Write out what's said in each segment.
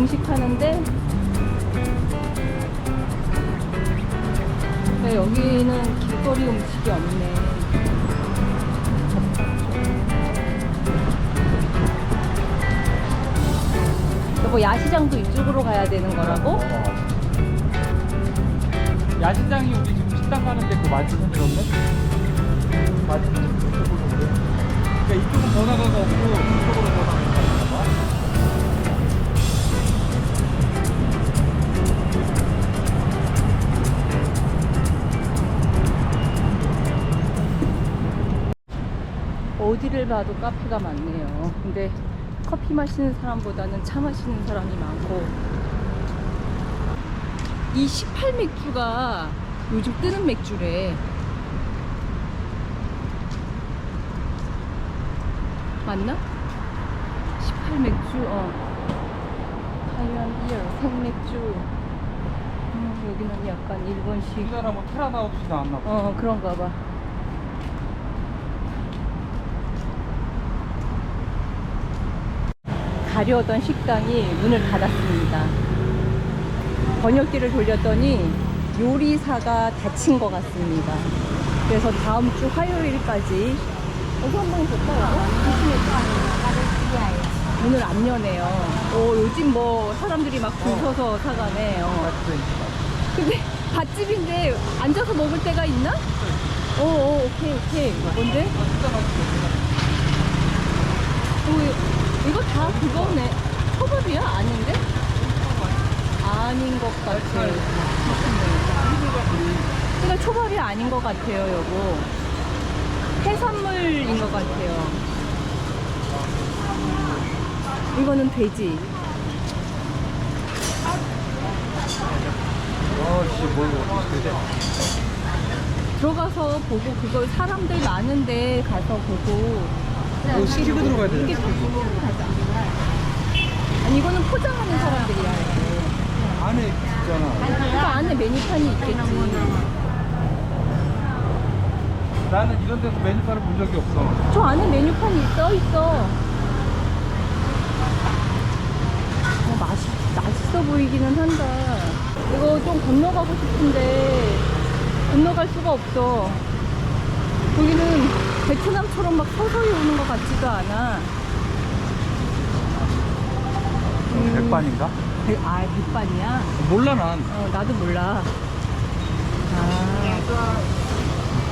음식 하는데 근데 여기는 길거리 음식이 없네. 여보 야시장도 이쪽으로 가야 되는 거라고? 야시장이 우리 지금 식당 가는데 그? 맞은편 이쪽으로 그래. 그러니까 이쪽은 번화가가 없고 어디를 봐도 카페가 많네요. 근데 커피 마시는 사람보다는 차 마시는 사람이 많고 이 18 맥주가 요즘 뜨는 맥주래. 맞나? 18 맥주, 어. 하이안 이어, 생맥주. 음, 여기는 약간 일본식. 우리나라 뭐 테라 나우듯이 나왔나 봐. 어, 그런가 봐. 가려던 식당이 문을 닫았습니다. 번역기를 돌렸더니 요리사가 다친 것 같습니다. 그래서 다음 주 화요일까지 어디 한번 볼까요? 문을 안 여네요. 오, 요즘 뭐 사람들이 막 줄 서서 사가네. 어. 근데 밭집인데 앉아서 먹을 때가 있나? 오, 오 오케이 오케이 뭔데? 오, 이거 다 그거네 초밥이야? 아닌데? 아닌 것 같아요 그러니까 초밥이 아닌 것 같아요 여보 해산물인 것 같아요 이거는 돼지 아씨 뭘 어떻게 돼? 들어가서 보고 그걸 사람들 많은데 가서 보고 이거 시키고 들어가야 되는 이게 아니 이거는 포장하는 사람들이야. 안에 있잖아. 그 안에 메뉴판이 있겠지 나는 이런 데서 메뉴판을 본 적이 없어. 저 안에 메뉴판이 써 있어 어, 맛있, 맛있어 보이기는 한다 이거 좀 건너가고 싶은데 건너갈 수가 없어 거기는 베트남처럼 막 서서히 오는 것 같지도 않아 음. 백반인가? 백- 아 백반이야? 몰라 난. 어, 나도 몰라. 아.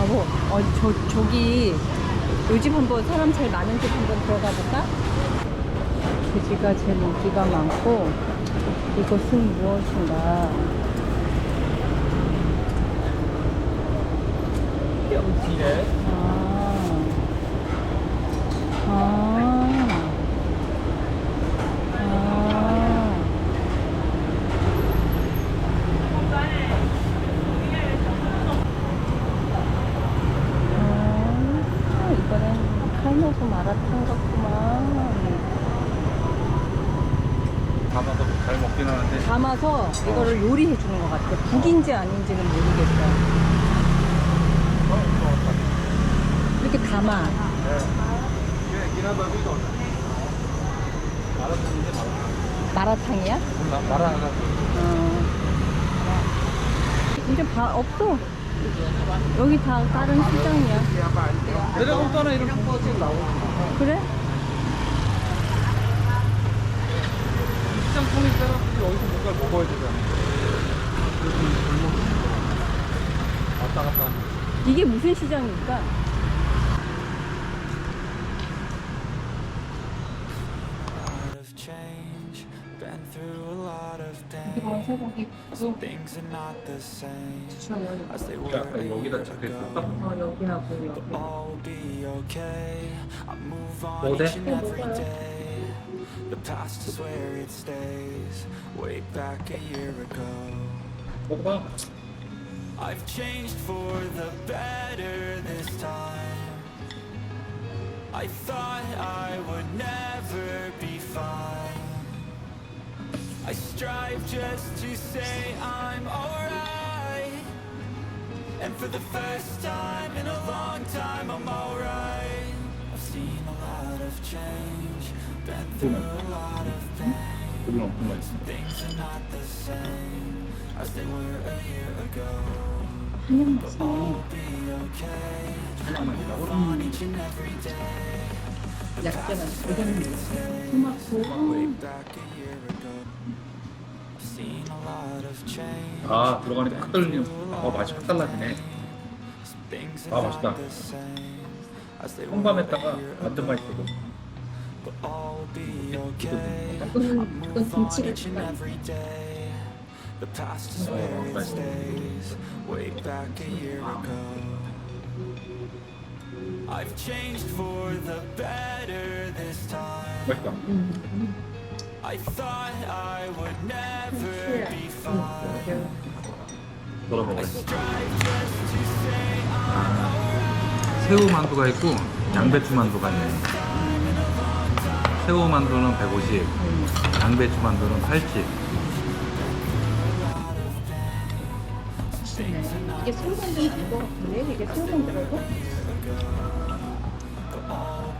여보, 어, 저, 저기, 요즘 한번 사람 제일 많은 집 한번 들어가 볼까? 돼지가 제일 인기가 많고, 이것은 무엇인가? 여기에 아. 이거는 칼로브 마라탕 같구만. 담아서 이거를 요리해 주는 것 같아. 국인지 아닌지는 모르겠어. 이렇게 담아. 마라탕이야? 몰라 말하는 어. 이제 봐, 없어. 여기 다 다른 시장이야. 하나 공부가 나오고. 그래? 시장 통인 사람들이 여기서 뭔가를 먹어야 되잖아. 왔다 갔다 하는. 이게 무슨 시장입니까? Pain. 쇠고기 Some things are not the same as they were 약간 a year 여기다 적혀 ago. 있었어? 어, 여기하고 여기. All will be okay. I move on 뭐 돼? each and every day. The past is where it stays. Way back a year ago. 먹어봐. I've changed for the better this time. I thought I would never be fine. I strive just to say I'm alright. And for the first time in a long time I'm alright. I've seen a lot of change Been through a lot of pain. Things are not the same As they were a year ago. But all will be okay. We'll on each and every day. The past is fading. Wait back 아 들어가니까 확 떨리네. 아 맛이 확 달라지네. 아, 맛있다. year 완전. 맛있어도. On 김치를 better this time. 맛있다. 새우 만두가 있고 양배추 만두가 있네. 새우 만두는 150, 양배추 만두는 80. 네. 이게 새우만두는 된것 같은데? 이게 새우만두라고?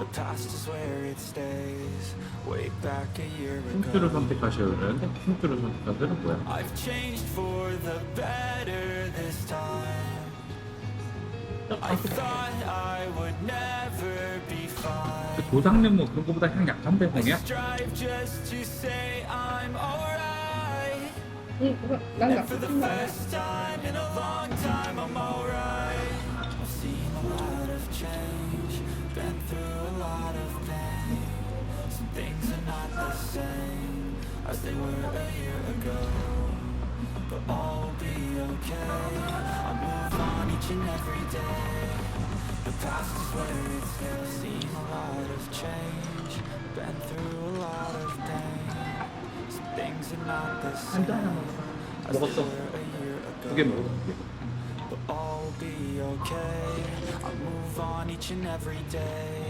The past is where it stays. Way back a year 힌트를 ago. 선택하셔야 되는데 힌트를 선택하세요 뭐야? I've changed for the better this time. I thought I would never be fine. 그 도상님 뭐 그런 거보다 향 약한데 I 향이야? strive just to say I'm alright. 이, 그거, 난 For the 나쁘지 않아. first time they were a year ago. But all will be okay. I move on each and every day. The past is where it's Seen a lot of change. Been through a lot of pain. Things are not the same As they were a year ago. But all will be okay. I move on each and every day.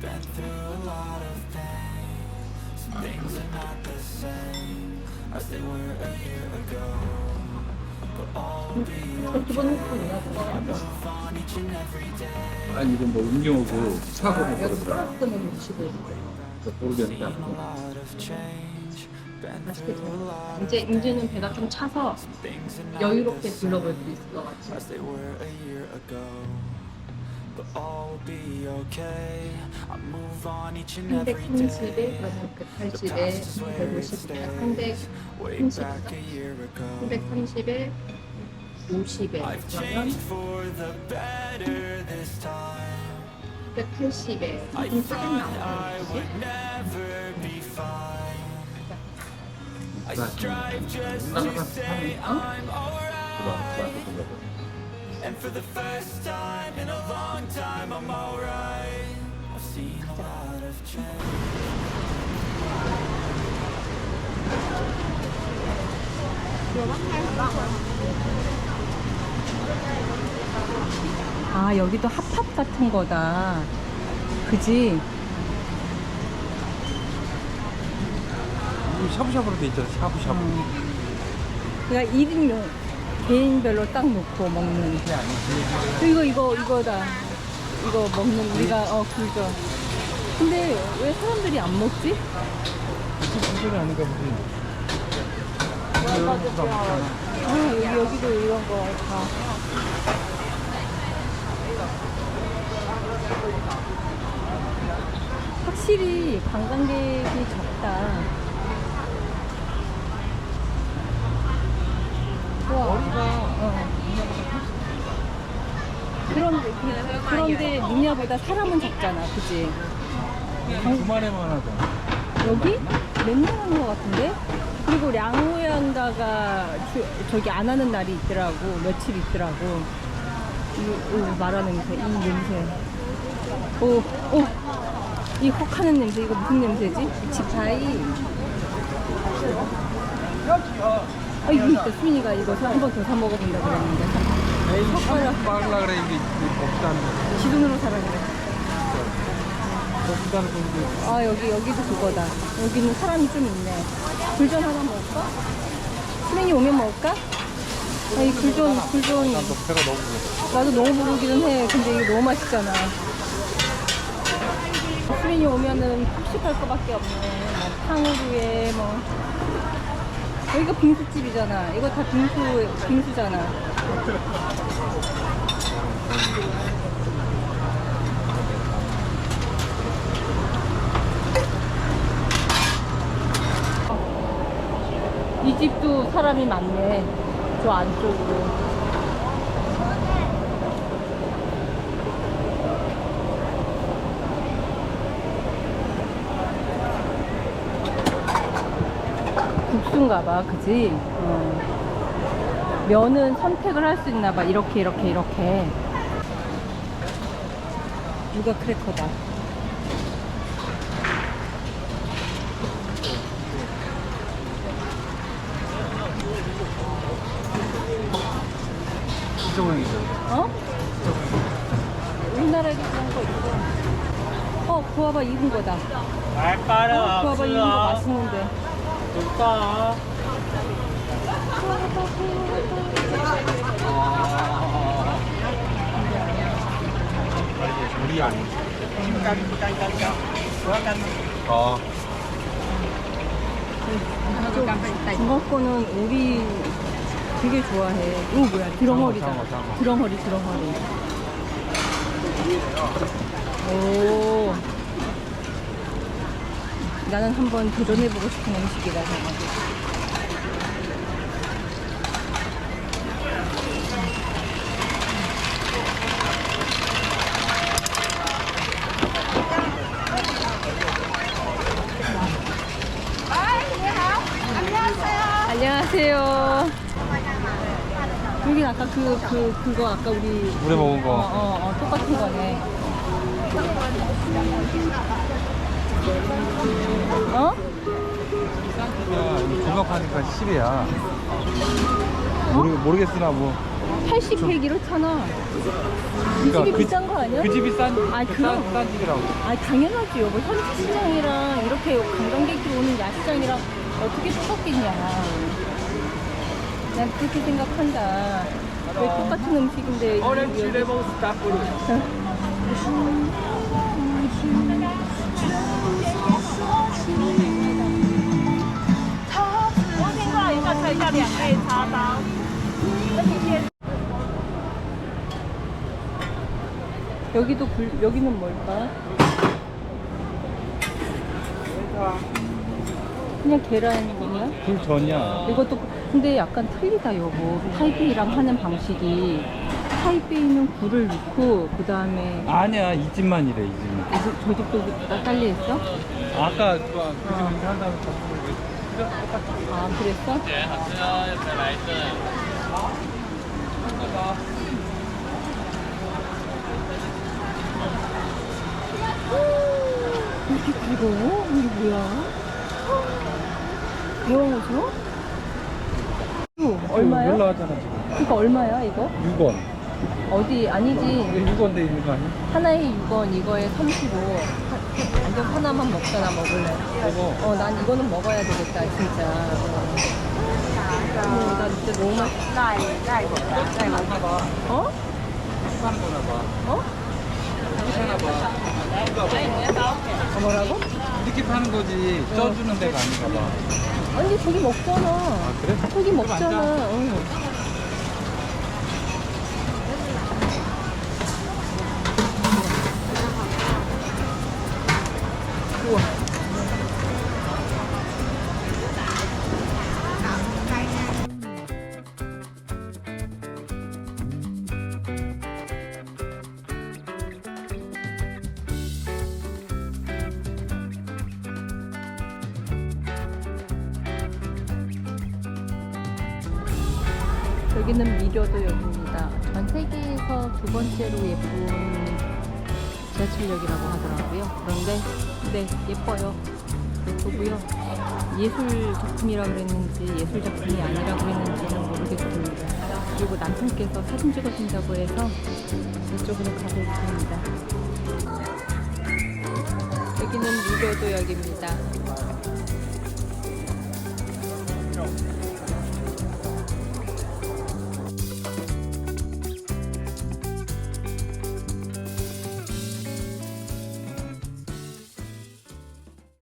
been through a lot of pain. Some things are not the same as they were a year ago. But all will be 그거 move on each and every day. 아니 이건 뭐 음료고 사고 아, 여기 먹거든요. 플러스는 주시고 모르겠는데 Seen a lot of change, been through a lot 잘 이제 이제는 배가 좀 차서 things are not 여유롭게 the 둘러볼 same 수 있을 것 같아. as they were a year ago. But all will be okay. I move on each and every 330에 day. 그러면 The 180에 past is where it 150에 stays. Way 330, back a year ago. 330에 50에 I've 그러면 changed for the better this time. 180에 I 좀 thought 짜증 I 나오는 would never be fine. I strive just to say I'm alright. And for the first time in a long time, I'm alright. I've seen a lot of change. 아 여기도 핫팟 같은 거다 그지? 이거 샤브샤브로 돼 있잖아 샤브샤브. 그러니까 1인용 개인별로 딱 놓고 먹는. 이거 이거 이거다 이거 먹는 우리가 어 그죠 근데 왜 사람들이 안 먹지? 소리 아닌가 보지. 아 여기 여기도 이런 거 다 확실히 관광객이 적다 와 어. 그런데, 미냐보다 사람은 적잖아, 그지? 주말에만 하자. 여기? 맨날 하는 것 같은데? 그리고 량우양가가 주- 저기 안 하는 날이 있더라고. 며칠 있더라고. 이, 오, 말하는 냄새, 이 냄새. 오, 오! 이 혹하는 냄새, 이거 무슨 냄새지? 지파이. 아, 이거 있다. 수민이가 이거 한번 더 사 먹어본다 그랬는데. 에이, 한국 빨라 그래, 이게 복단. 지dun으로 사라 그래. 아, 여기, 여기도 그거다. 여기는 사람이 좀 있네. 굴전 하나 먹을까? 수민이 오면 먹을까? 아, 이 굴전, 굴전. 난너 배가 너무 불러. 나도 너무 부르기는 해. 근데 이게 너무 맛있잖아. 수민이 오면은 푹식할 거밖에 없네. 뭐 탕후루에 뭐. 여기가 빙수집이잖아. 이거 다 빙수, 빙수잖아. 이 집도 사람이 많네. 저 안쪽으로. 국수인가 봐, 그지? 어. 면은 선택을 할 수 있나 봐. 이렇게, 이렇게, 이렇게. 누가 크래커다. 이정형이죠. 어? 우리나라에도 그런 거 있어. 어, 구워봐, 익은 거다. 어, 구워봐, 익은 거 맛있는데. 좋다. 우리 아 니. 어. 중국 거는 오리 되게 좋아해. 이거 뭐야? 드렁허리다. 장어, 장어. 드렁허리, 드렁허리. 오. 나는 한번 도전해보고 싶은 음식이다, 저거. 안녕하세요. 여기 아까 그, 그, 그거 아까 우리. 우리 먹은 거. 어, 어, 어, 똑같은 거네. 어? 중갑하니까 10이야. 모르, 모르겠으나 뭐. 80팩 이렇잖아. 이 집이 그러니까 그- 비싼 거 아니야? 그 집이 싼, 아이, 그 그럼. 싼, 싼 집이라고. 아 당연하지 여보 현지 시장이랑 이렇게 관광객들 오는 야시장이랑 어떻게 똑같겠냐. 난 그렇게 생각한다. 왜 똑같은 음식인데 이- 여기- 여기도 불, 여기는 뭘까? 그냥 계란이냐? 불 전이야. 이것도 근데 약간 틀리다 여보 타이베이랑 하는 방식이 타이베이는 굴을 넣고 그 다음에 아니야, 이 집만 이래, 이 집만. 저 집도 딸려 있어? 아까 그, 그집 이렇게 왜아 그랬어? 이렇게 길어? 이게 뭐야? 영어죠? 얼마야? 올라왔잖아, 지금. 그러니까 얼마야 이거? 6원. 어디 아니지 이게 6원 돼 있는 거 아니야? 하나에 6원 이거에 35 하- 완전 하나만 먹잖아 먹을래 이거. 어 난 이거는 먹어야 되겠다 진짜 어, 나 진짜 너무 맛있다 어? 비싼 거나 봐. 어? 비싸나 봐. 어, 뭐라고? 이렇게 파는 거지, 쪄주는 데가 아닌가 봐. 아니 저기 먹잖아 아, 그래? 저기 먹잖아 응. 여기는 미려도역입니다. 전 세계에서 두 번째로 예쁜 지하철역이라고 하더라고요. 그런데 네 예뻐요. 예쁘고요. 예술 작품이라 그랬는지 예술 작품이 아니라 그랬는지는 모르겠습니다. 그리고 남편께서 사진 찍어준다고 해서 이쪽으로 가고 있습니다. 여기는 미려도역입니다.